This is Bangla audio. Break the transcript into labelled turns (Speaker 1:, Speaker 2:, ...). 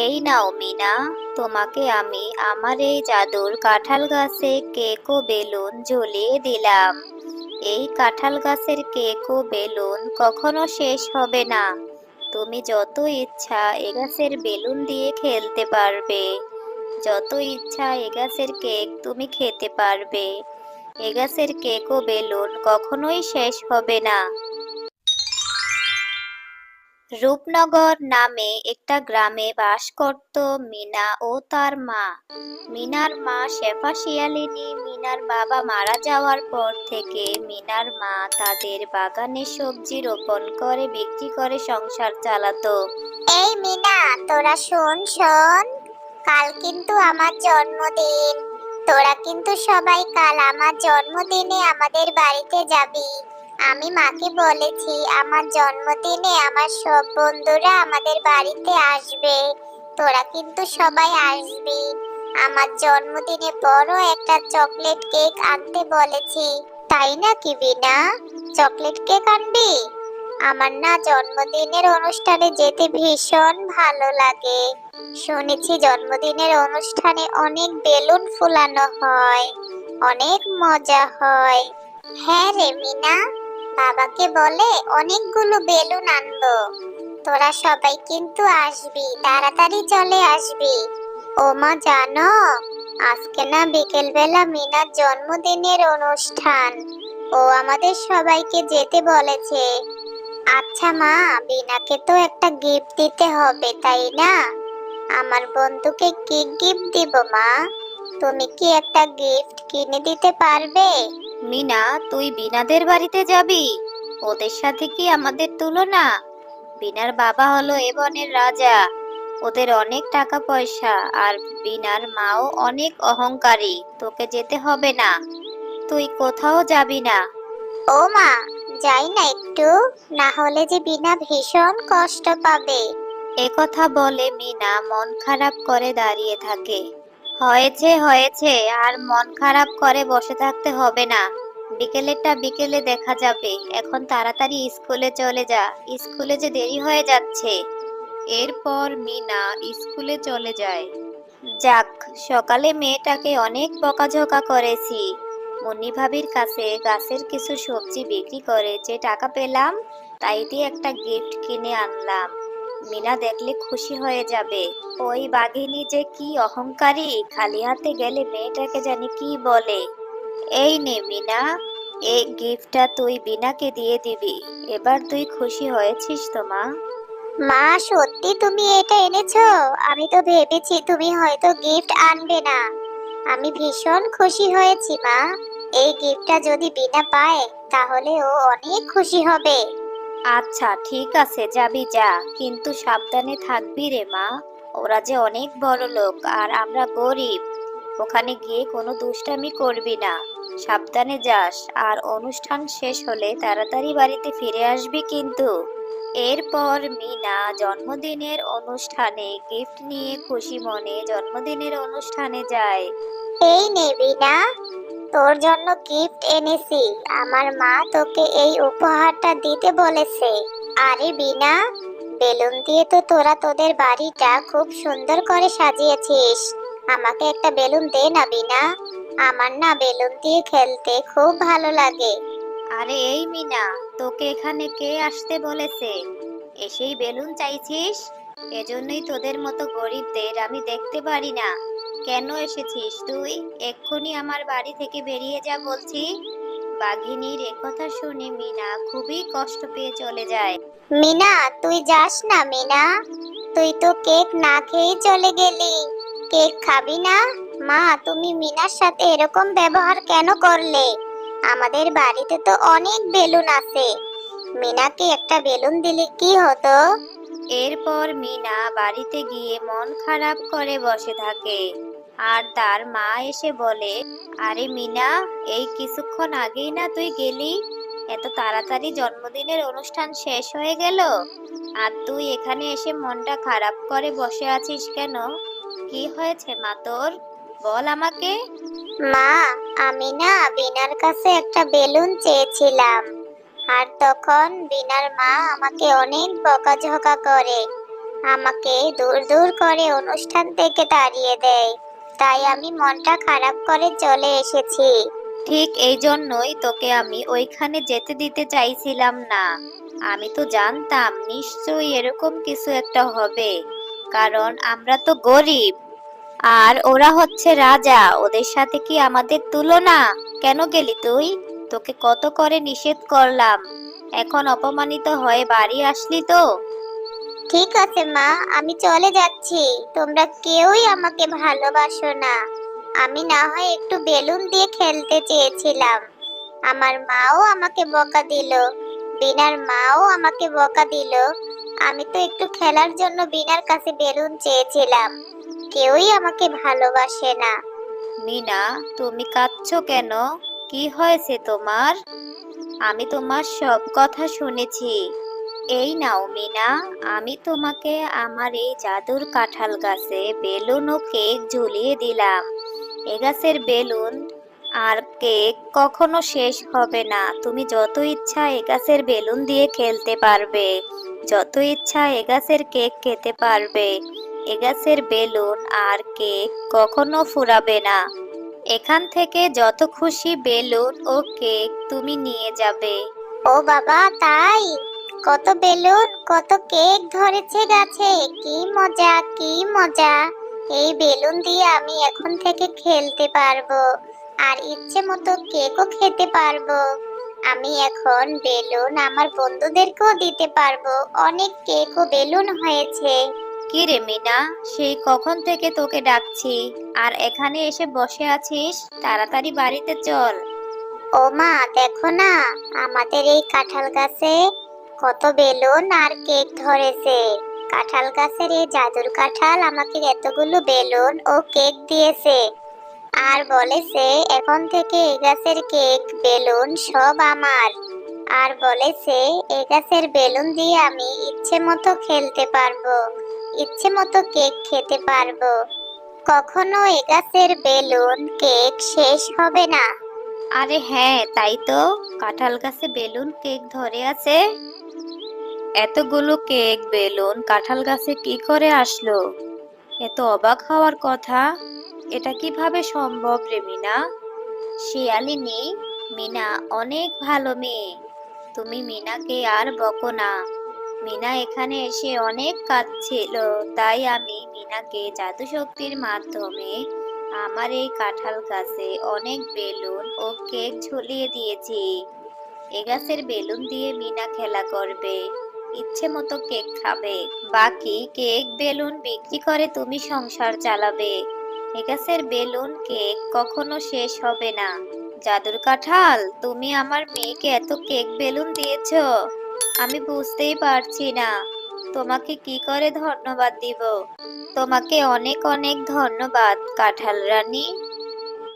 Speaker 1: এই নাও, মিনা। তোমাকে আমি আমার এই জাদুর কাঁঠাল গাছে কেক ও বেলুন ঝুলিয়ে দিলাম। এই কাঁঠাল গাছের কেক ও বেলুন কখনো শেষ হবে না। তুমি যত ইচ্ছা এ গাছের বেলুন দিয়ে খেলতে পারবে। যত ইচ্ছা এ গাছের কেক তুমি খেতে পারবে। এ গাছের কেক ও বেলুন কখনোই শেষ হবে না। রূপনগর নামে একটা গ্রামে বাস করত মিনা ও তার মা। মিনার মা শেফা শিয়ালিনী মিনার বাবা মারা যাওয়ার পর থেকে মিনার মা তাদের বাগানে সবজি রোপণ করে, বিক্রি করে, সংসার চালাতো।
Speaker 2: এই মিনা, তোরা শোন শোন। কাল কিন্তু আমার জন্মদিন। তোরা কিন্তু সবাই কাল আমার জন্মদিনে আমাদের বাড়িতে যাবি। আমি মাকে বলেছি, আমার জন্মদিনে আমার সব বন্ধুরা আমাদের বাড়িতে আসবে। তোরা কিন্তু সবাই আসবি। আমার জন্মদিনে বড় একটা চকলেট কেক আনতে বলেছি, তাই না কি বিনা? চকলেট কেক আনবি? আমার না জন্মদিনের অনুষ্ঠানে যেতে ভীষণ ভালো লাগে। শুনেছি জন্মদিনের অনুষ্ঠানে অনেক বেলুন ফুলানো হয়, অনেক মজা হয়। হ্যাঁ রে মিনা বাবাকে বলে অনেকগুলো বেলুন আনব। তোরা সবাই কিন্তু আসবি, তাড়াতাড়ি চলে আসবি। ও মা জানো, আজকে না বিকেলবেলা মিনার জন্মদিনের অনুষ্ঠান। ও আমাদের সবাইকে যেতে বলেছে। আচ্ছা মা বিনাকে তো একটা গিফট দিতে হবে, তাই না? আমার বন্ধুকে কি গিফট দিব মা? তুমি কি একটা গিফট কিনে দিতে পারবে?
Speaker 1: মিনা তুই বিনাদের বাড়িতে যাবি? ওদের সাথে কি আমাদের তুলনা? বিনার বাবা হলো এ বনের রাজা। ওদের অনেক টাকা পয়সা আর বিনার মাও অনেক অহংকারী। তোকে যেতে হবে না। তুই কোথাও যাবি না।
Speaker 2: ও মা যাই না একটু। না হলে যে বিনা ভীষণ কষ্ট পাবে।
Speaker 1: এ কথা বলে মিনা মন খারাপ করে দাঁড়িয়ে থাকে। হয়েছে হয়েছে, আর মন খারাপ করে বসে থাকতে হবে না। বিকেলেরটা বিকেলে দেখা যাবে। এখন তাড়াতাড়ি স্কুলে চলে যা। স্কুলে যে দেরি হয়ে যাচ্ছে। এরপর মিনা স্কুলে চলে যায়। যাক, সকালে মেয়েটাকে অনেক বকাঝকা করেছি। মুন্নি ভাবির কাছে গাছের কিছু সবজি বিক্রি করে যে টাকা পেলাম, তাই দিয়ে একটা গিফট কিনে আনলাম। মিনা দেখলে খুশি হয়ে যাবে। ওই বাঘিনী যে কি অহংকারী, খালি হাতে গেলে মেয়েটাকে জানি কি বলে। এই নে মিনা, এই গিফটটা তুই বিনাকে দিয়ে দিবি। এবার তুই খুশি হয়েছিস তো, মা?
Speaker 2: মা, সত্যি তুমি এটা এনেছো? আমি তো ভেবেছি তুমি হয়তো গিফট আনবে না। আমি ভীষণ খুশি হয়েছি, মা। এই গিফটটা যদি বিনা পায়, তাহলে ও অনেক খুশি হবে।
Speaker 1: আচ্ছা ঠিক আছে, যাবি যা। কিন্তু সাবধানে থাকবি রে মা। ওরা যে অনেক বড় লোক, আর আমরা গরিব। ওখানে গিয়ে কোনো দুষ্টামি করবি না। সাবধানে যাস, আর অনুষ্ঠান শেষ হলে তাড়াতাড়ি বাড়িতে ফিরে আসবি কিন্তু। এরপর মিনা জন্মদিনের অনুষ্ঠানে গিফট নিয়ে খুশি মনে জন্মদিনের অনুষ্ঠানে যায়।
Speaker 2: এই না তোর জন্য গিফট এনেছি। আমার মা তোকে এই উপহারটা দিতে বলেছে। আরে বিনা, বেলুন দিয়ে তো তোরা তোদের বাড়িটা খুব সুন্দর করে সাজিয়েছিস। আমাকে একটা বেলুন দে না বিনা। আমার না বেলুন দিয়ে খেলতে খুব ভালো লাগে।
Speaker 1: আরে এই মিনা, তোকে এখানে কে আসতে বলেছে? এসেই বেলুন চাইছিস? এজন্যই তোদের মতো গরিবদের আমি দেখতে পারি না। কেন এসেছিস তুই? এক্ষুনি আমার বাড়ি থেকে বেরিয়ে যা বলছি। বাঘিনীর একথা শুনে মিনা খুবই কষ্ট পেয়ে চলে যায়।
Speaker 2: মিনা তুই যাস না মিনা। তুই তো কেক না খেয়েই চলে গেলি। কেক খাবি না? মা তুমি মিনার সাথে এরকম ব্যবহার কেন করলে? আমাদের বাড়িতে তো অনেক বেলুন আছে। মিনাকে একটা বেলুন দিলে কি হতো?
Speaker 1: এরপর মিনা বাড়িতে গিয়ে মন খারাপ করে বসে থাকে। আর তার মা এসে বলে, আরে মিনা, এই কিছুক্ষণ আগেই না তুই গেলি? এত তাড়াতাড়ি জন্মদিনের অনুষ্ঠান শেষ হয়ে গেল? আর তুই এখানে এসে মনটা খারাপ করে বসে আছিস কেন? কি হয়েছে মা তোর? বল আমাকে।
Speaker 2: মা, আমি না বিনার কাছে একটা বেলুন চেয়েছিলাম। আর তখন বিনার মা আমাকে অনেক বকাঝকা করে, আমাকে দূর দূর করে অনুষ্ঠান থেকে তাড়িয়ে দেয়। তাই আমি মনটা খারাপ করে চলে এসেছি।
Speaker 1: ঠিক এই জন্যই তোকে আমি ওইখানে যেতে দিতে চাইছিলাম না। আমি তো জানতাম নিশ্চয়ই এরকম কিছু একটা হবে, কারণ আমরা তো গরিব। আর ওরা হচ্ছে রাজা, ওদের সাথে কি আমাদের তুলনা? কেন গেলি তুই? তোকে কত করে নিষেধ করলাম। এখন অপমানিত হয়ে বাড়ি আসলি তো?
Speaker 2: ঠিক আছে, মা। আমি চলে যাচ্ছি। তোমরা কেউই আমাকে ভালোবাসো না। আমি না হয় একটু বেলুন দিয়ে খেলতে চেয়েছিলাম। আমার মাও আমাকে বকা দিল। বিনার মাও আমাকে বকা দিল। আমি তো একটু খেলার জন্য বিনার কাছে বেলুন চেয়েছিলাম। কেউই আমাকে ভালোবাসে না।
Speaker 1: মিনা, তুমি কাঁদছো কেন? কি হয়েছে তোমার? আমি তোমার সব কথা শুনেছি। এই নাও, মিনা। আমি তোমাকে আমার এই জাদুর কাঁঠাল গাছে বেলুন ও কেক ঝুলিয়ে দিলাম। এ গাছের বেলুন আর কেক কখনো শেষ হবে না। তুমি যত ইচ্ছা এ গাছের বেলুন দিয়ে খেলতে পারবে। যত ইচ্ছা এ গাছের কেক খেতে পারবে। এ গাছের বেলুন আর কেক কখনো ফুরাবে না। এখান থেকে যত খুশি বেলুন ও কেক তুমি নিয়ে যাবে।
Speaker 2: ও বাবা, তাই? কত বেলুন কত কেক ধরেছে গাছে। কি মজা কি মজা। এই বেলুন দিয়ে আমি এখন থেকে খেলতে পারব। আর ইচ্ছে মতো কেকও খেতে পারব। আমি এখন বেলুন আমার বন্ধুদেরকেও দিতে পারব। অনেক কেক ও বেলুন হয়েছে।
Speaker 1: কি রে মিনা সেই কখন থেকে তোকে ডাকছি? আর এখানে এসে বসে আছিস? তাড়াতাড়ি বাড়িতে চল।
Speaker 2: ও মা দেখো না আমাদের এই কাঁঠাল গাছে কত বেলুন আর কেক ধরেছে। কাঁঠাল গাছের এই জাদুর কাঁঠাল আমাকে এতগুলো বেলুন ও কেক দিয়েছে। আর বলেছে, এখন থেকে এই গাছের কেক, বেলুন সব আমার। আর বলেছে এই গাছের বেলুন দিয়ে আমি ইচ্ছে মতো খেলতে পারব, ইচ্ছে মতো কেক খেতে পারব। কখনো এ গাছের বেলুন কেক শেষ হবে না।
Speaker 1: আরে হ্যাঁ তাই তো। কাঁঠাল গাছে বেলুন, কেক ধরে আছে। এতগুলো কেক, বেলুন, কাঁঠাল গাছে কি করে আসলো? এত অবাক হওয়ার কথা? এটা কীভাবে সম্ভব রে মিনা শিয়ালিনী মিনা অনেক ভালো মেয়ে। তুমি মিনাকে আর বকো না। মিনা এখানে এসে অনেক কাঁদছিল, তাই আমি মিনাকে জাদু শক্তির মাধ্যমে আমার এই কাঁঠাল গাছে অনেক বেলুন ও কেক ঝুলিয়ে দিয়েছি। এ গাছের বেলুন দিয়ে মিনা খেলা করবে। ইচ্ছে মতো কেক খাবে বাকি কেক, বেলুন বিক্রি করে তুমি সংসার চালাবে। এ বেলুন কেক কখনো শেষ হবে না। জাদুর কাঁঠাল, তুমি আমার মেয়েকে এত কেক বেলুন দিয়েছ? আমি বুঝতেই পারছি না। তোমাকে কি করে ধন্যবাদ দিব? তোমাকে অনেক অনেক ধন্যবাদ, কাঁঠাল রানী।